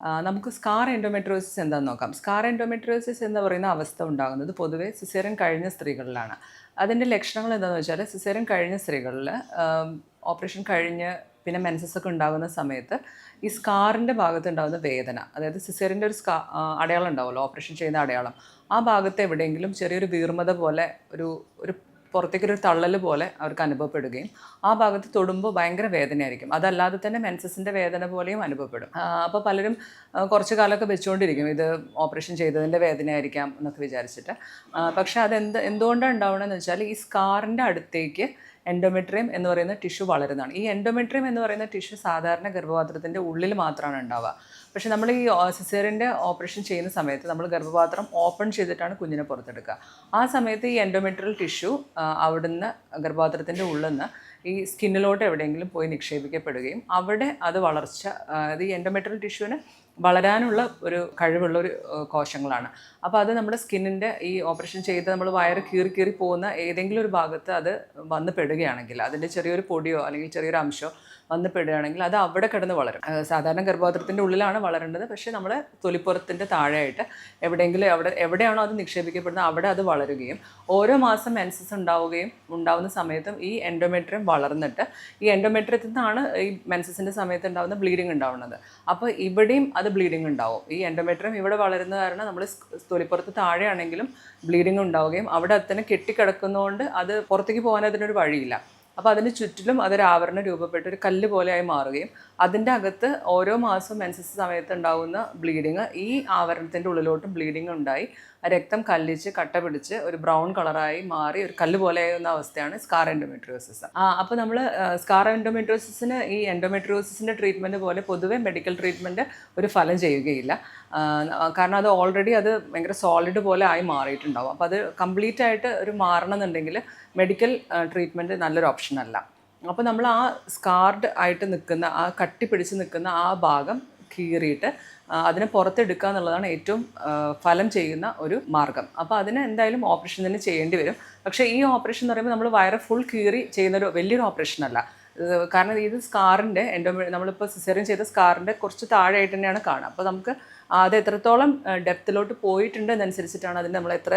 നമുക്ക് scar endometriosis എന്താണെന്ന് നോക്കാം. സ്കാർ എൻഡോമെട്രോസിസ് എന്ന് പറയുന്ന അവസ്ഥ ഉണ്ടാകുന്നത് പൊതുവെ സിസേറിയൻ കഴിഞ്ഞ സ്ത്രീകളിലാണ്. അതിന്റെ ലക്ഷണങ്ങൾ എന്താണെന്ന് വെച്ചാൽ സിസേറിയൻ കഴിഞ്ഞ സ്ത്രീകളിൽ ഓപ്പറേഷൻ കഴിഞ്ഞ് പിന്നെ മെൻസസ് ഒക്കെ ഉണ്ടാകുന്ന സമയത്ത് ഈ സ്കാറിന്റെ ഭാഗത്ത് ഉണ്ടാകുന്ന വേദന അതായത് സിസേറിന്റെ ഒരു സ്കാ അടയാളം ഉണ്ടാവുമല്ലോ ഓപ്പറേഷൻ ചെയ്യുന്ന അടയാളം. ആ ഭാഗത്ത് എവിടെയെങ്കിലും ചെറിയൊരു വീർമത പോലെ ഒരു ഒരു പുറത്തേക്കൊരു തള്ളൽ പോലെ അവർക്ക് അനുഭവപ്പെടുകയും ആ ഭാഗത്ത് തൊടുമ്പോൾ ഭയങ്കര വേദനയായിരിക്കും. അതല്ലാതെ തന്നെ മെൻസസിന്റെ വേദന പോലെയും അനുഭവപ്പെടും. അപ്പോൾ പലരും കുറച്ച് കാലമൊക്കെ വെച്ചുകൊണ്ടിരിക്കും ഇത് ഓപ്പറേഷൻ ചെയ്തതിന്റെ വേദനയായിരിക്കാം എന്നൊക്കെ വിചാരിച്ചിട്ട്. പക്ഷേ അതെന്ത് എന്തുകൊണ്ടാണ് ഉണ്ടാവണമെന്ന് വെച്ചാൽ ഈ സ്കാറിന്റെ അടുത്തേക്ക് എൻഡോമെട്രിയം എന്ന് പറയുന്ന ടിഷ്യൂ വളരുന്നതാണ്. ഈ എൻഡോമെട്രിയം എന്ന് പറയുന്ന ടിഷ്യൂ സാധാരണ ഗർഭപാത്രത്തിന്റെ ഉള്ളിൽ മാത്രമാണ് ഉണ്ടാവുക. പക്ഷേ നമ്മൾ ഈ സിസേറിന്റെ ഓപ്പറേഷൻ ചെയ്യുന്ന സമയത്ത് നമ്മൾ ഗർഭപാത്രം ഓപ്പൺ ചെയ്തിട്ടാണ് കുഞ്ഞിനെ പുറത്തെടുക്കുക. ആ സമയത്ത് ഈ എൻഡോമെട്രിയൽ ടിഷ്യൂ അവിടുന്ന് ഗർഭപാത്രത്തിന്റെ ഉള്ളിൽ നിന്ന് ഈ സ്കിന്നിലോട്ട് എവിടെയെങ്കിലും പോയി നിക്ഷേപിക്കപ്പെടുകയും അവിടെ അത് വളർച്ച അത് ഈ എൻഡോമെട്രിയൽ ടിഷ്യൂവിന് വളരാനുള്ള ഒരു കഴിവുള്ള ഒരു കോശങ്ങളാണ്. അപ്പോൾ അത് നമ്മുടെ സ്കിന്നിന്റെ ഈ ഓപ്പറേഷൻ ചെയ്ത് നമ്മൾ വയറ് കീറി കീറി പോകുന്ന ഏതെങ്കിലും ഒരു ഭാഗത്ത് അത് വന്ന് പെടുകയാണെങ്കിൽ അതിന്റെ ചെറിയൊരു പൊടിയോ അല്ലെങ്കിൽ ചെറിയൊരു അംശമോ വന്ന് പെടുകയാണെങ്കിൽ അത് അവിടെ കിടന്ന് വളരും. സാധാരണ ഗർഭപാത്രത്തിന്റെ ഉള്ളിലാണ് വളരേണ്ടത്. പക്ഷേ നമ്മൾ തൊലിപ്പുറത്തിന്റെ താഴെയായിട്ട് എവിടെയെങ്കിലും എവിടെ എവിടെയാണോ അത് നിക്ഷേപിക്കപ്പെടുന്നത് അവിടെ അത് വളരുകയും ഓരോ മാസം മെൻസസ് ഉണ്ടാവുകയും ഉണ്ടാവുന്ന സമയത്തും ഈ എൻഡോമെട്രിയം വളർന്നിട്ട് ഈ എൻഡോമെട്രിയത്തിൽ നിന്നാണ് ഈ മെൻസസിന്റെ സമയത്ത് ഉണ്ടാവുന്ന ബ്ലീഡിങ് ഉണ്ടാവുന്നത്. അപ്പോൾ ഇവിടെയും അത് ബ്ലീഡിങ് ഉണ്ടാവും. ഈ എൻഡോമെട്രിയം ഇവിടെ വളരുന്ന കാരണം നമ്മൾ തൊലിപ്പുറത്ത് താഴെയാണെങ്കിലും ബ്ലീഡിങ് ഉണ്ടാവുകയും അവിടെ തന്നെ കെട്ടിക്കിടക്കുന്നതുകൊണ്ട് അത് പുറത്തേക്ക് പോകാൻ അതിനൊരു വഴിയില്ല. അപ്പോൾ അതിന് ചുറ്റിലും അതൊരു ആവരണം രൂപപ്പെട്ട് ഒരു കല്ല് പോലെയായി മാറുകയും അതിന്റെ അകത്ത് ഓരോ മാസവും മെൻസസ് സമയത്ത് ഉണ്ടാകുന്ന ബ്ലീഡിങ് ഈ ആവരണത്തിന്റെ ഉള്ളിലോട്ടും ബ്ലീഡിങ് ഉണ്ടായി. രക്തം കല്ലിച്ച് കട്ട പിടിച്ച് ഒരു ബ്രൗൺ കളറായി മാറി ഒരു കല്ല് പോലെ ആകുന്ന അവസ്ഥയാണ് സ്കാർ എൻഡോമെട്രിയോസിസ്. ആ അപ്പോൾ നമ്മൾ സ്കാർ എൻഡോമെട്രിയോസിന് ഈ എൻഡോമെട്രിയോസിന്റെ ട്രീറ്റ്മെന്റ് പോലെ പൊതുവെ മെഡിക്കൽ ട്രീറ്റ്മെന്റ് ഒരു ഫലം ചെയ്യുകയില്ല. കാരണം അത് ഓൾറെഡി അത് ഭയങ്കര സോളിഡ് പോലെ ആയി മാറിയിട്ടുണ്ടാവും. അപ്പോൾ അത് കംപ്ലീറ്റ് ആയിട്ട് ഒരു മാറണമെന്നുണ്ടെങ്കിൽ മെഡിക്കൽ ട്രീറ്റ്മെന്റ് നല്ലൊരു ഓപ്ഷൻ അല്ല. അപ്പോൾ നമ്മൾ ആ സ്കാർഡ് ആയിട്ട് നിൽക്കുന്ന ആ കട്ടി പിടിച്ച് നിൽക്കുന്ന ആ ഭാഗം കീറിയിട്ട് അതിനെ പുറത്തെടുക്കുക എന്നുള്ളതാണ് ഏറ്റവും ഫലം ചെയ്യുന്ന ഒരു മാർഗം. അപ്പോൾ അതിന് എന്തായാലും ഓപ്പറേഷൻ തന്നെ ചെയ്യേണ്ടി വരും. പക്ഷേ ഈ ഓപ്പറേഷൻ എന്ന് പറയുമ്പോൾ നമ്മൾ വയറ് ഫുൾ കീറി ചെയ്യുന്നൊരു വലിയൊരു ഓപ്പറേഷൻ അല്ല. കാരണം ഇത് സ്കാറിന്റെ എന്റെ നമ്മളിപ്പോൾ സിസേറിയൻ ചെയ്ത സ്കാറിന്റെ കുറച്ച് താഴെയായിട്ട് തന്നെയാണ് കാണുക. അപ്പോൾ നമുക്ക് അത് എത്രത്തോളം ഡെപ്തിലോട്ട് പോയിട്ടുണ്ട് എന്നനുസരിച്ചിട്ടാണ് അതിന് നമ്മൾ എത്ര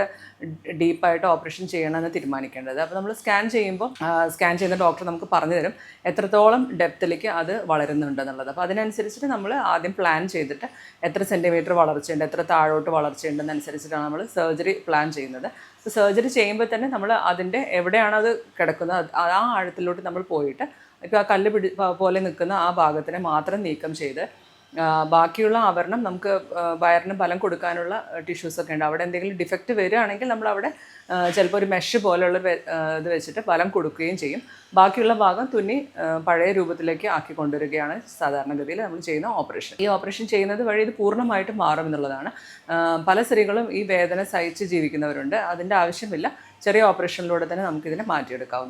ഡീപ്പായിട്ട് ഓപ്പറേഷൻ ചെയ്യണമെന്ന് തീരുമാനിക്കേണ്ടത്. അപ്പോൾ നമ്മൾ സ്കാൻ ചെയ്യുമ്പോൾ സ്കാൻ ചെയ്യുന്ന ഡോക്ടർ നമുക്ക് പറഞ്ഞു തരും എത്രത്തോളം ഡെപ്തിലേക്ക് അത് വളരുന്നുണ്ട് എന്നുള്ളത്. അപ്പോൾ അതിനനുസരിച്ചിട്ട് നമ്മൾ ആദ്യം പ്ലാൻ ചെയ്തിട്ട് എത്ര സെന്റിമീറ്റർ വളർച്ചയുണ്ട് എത്ര താഴോട്ട് വളർച്ചയുണ്ടെന്നനുസരിച്ചിട്ടാണ് നമ്മൾ സർജറി പ്ലാൻ ചെയ്യുന്നത്. അപ്പോൾ സർജറി ചെയ്യുമ്പോൾ തന്നെ നമ്മൾ അതിന്റെ എവിടെയാണ് അത് കിടക്കുന്നത് ആ ആഴത്തിലോട്ട് നമ്മൾ പോയിട്ട് ഇപ്പോൾ ആ കല്ല് പിടി പോലെ നിൽക്കുന്ന ആ ഭാഗത്തിനെ മാത്രം നീക്കം ചെയ്ത് ബാക്കിയുള്ള ആവരണം നമുക്ക് വയറിന് ബലം കൊടുക്കാനുള്ള ടിഷ്യൂസ് ഒക്കെ ഉണ്ട്. അവിടെ എന്തെങ്കിലും ഡിഫക്റ്റ് വരികയാണെങ്കിൽ നമ്മൾ അവിടെ ചിലപ്പോൾ ഒരു മെഷ് പോലെയുള്ള ഇത് വെച്ചിട്ട് ബലം കൊടുക്കുകയും ചെയ്യും. ബാക്കിയുള്ള ഭാഗം തുന്നി പഴയ രൂപത്തിലേക്ക് ആക്കി കൊണ്ടുവരികയാണ് സാധാരണഗതിയിൽ നമ്മൾ ചെയ്യുന്ന ഓപ്പറേഷൻ ഈ ഓപ്പറേഷൻ ചെയ്യുന്നത് വഴി ഇത് പൂർണമായിട്ടും മാറും എന്നുള്ളതാണ്. പല സ്ത്രീകളും ഈ വേദന സഹിച്ച് ജീവിക്കുന്നവരുണ്ട്. അതിന്റെ ആവശ്യമില്ല. ചെറിയ ഓപ്പറേഷനിലൂടെ തന്നെ നമുക്കിതിനെ മാറ്റിയെടുക്കാവുന്നതാണ്.